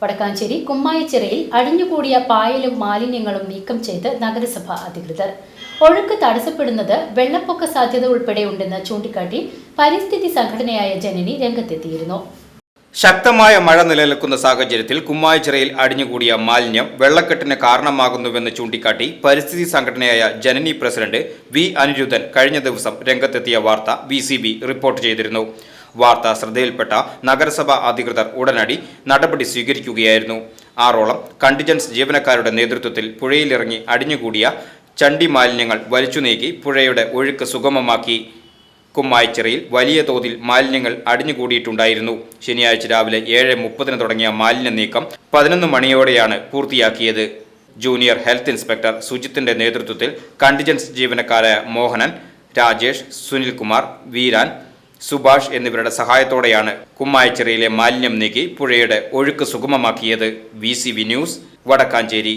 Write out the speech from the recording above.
വടക്കാഞ്ചേരി കുമ്മായച്ചിറയിൽ അടിഞ്ഞുകൂടിയ പായലും മാലിന്യങ്ങളും നീക്കം ചെയ്ത് നഗരസഭ അധികൃതർ. ഒഴുക്ക് തടസ്സപ്പെടുന്നത് വെള്ളപ്പൊക്ക സാധ്യത ഉൾപ്പെടെ ഉണ്ടെന്ന് ചൂണ്ടിക്കാട്ടി പരിസ്ഥിതി സംഘടനയായ ജനനി രംഗത്തെത്തിയിരുന്നു. ശക്തമായ മഴ നിലനിൽക്കുന്ന സാഹചര്യത്തിൽ കുമ്മായച്ചിറയിൽ അടിഞ്ഞുകൂടിയ മാലിന്യം വെള്ളക്കെട്ടിന് കാരണമാകുന്നുവെന്ന് ചൂണ്ടിക്കാട്ടി പരിസ്ഥിതി സംഘടനയായ ജനനി പ്രസിഡന്റ് വി അനിരുദ്ധൻ കഴിഞ്ഞ ദിവസം രംഗത്തെത്തിയ വാർത്ത വി റിപ്പോർട്ട് ചെയ്തിരുന്നു. വാർത്ത ശ്രദ്ധയിൽപ്പെട്ട നഗരസഭാ അധികൃതർ ഉടനടി നടപടി സ്വീകരിക്കുകയായിരുന്നു. ആറോളം കണ്ടിജൻസ് ജീവനക്കാരുടെ നേതൃത്വത്തിൽ പുഴയിലിറങ്ങി അടിഞ്ഞുകൂടിയ ചണ്ടി മാലിന്യങ്ങൾ വലിച്ചു നീക്കി പുഴയുടെ ഒഴുക്ക് സുഗമമാക്കി. കുമ്മായിച്ചിറയിൽ വലിയ തോതിൽ മാലിന്യങ്ങൾ അടിഞ്ഞുകൂടിയിട്ടുണ്ടായിരുന്നു. ശനിയാഴ്ച രാവിലെ ഏഴ് മുപ്പതിന് തുടങ്ങിയ മാലിന്യ നീക്കം പതിനൊന്ന് മണിയോടെയാണ് പൂർത്തിയാക്കിയത്. ജൂനിയർ ഹെൽത്ത് ഇൻസ്പെക്ടർ സുജിത്തിന്റെ നേതൃത്വത്തിൽ കണ്ടിജൻസ് ജീവനക്കാരായ മോഹനൻ രാജേഷ് സുനിൽകുമാർ വീരാൻ സുഭാഷ് എന്നിവരുടെ സഹായത്തോടെയാണ് കുമ്മായച്ചിറയിലെ മാലിന്യം നീക്കി പുഴയുടെ ഒഴുക്ക് സുഗമമാക്കിയത്. V news Vadakkanchery.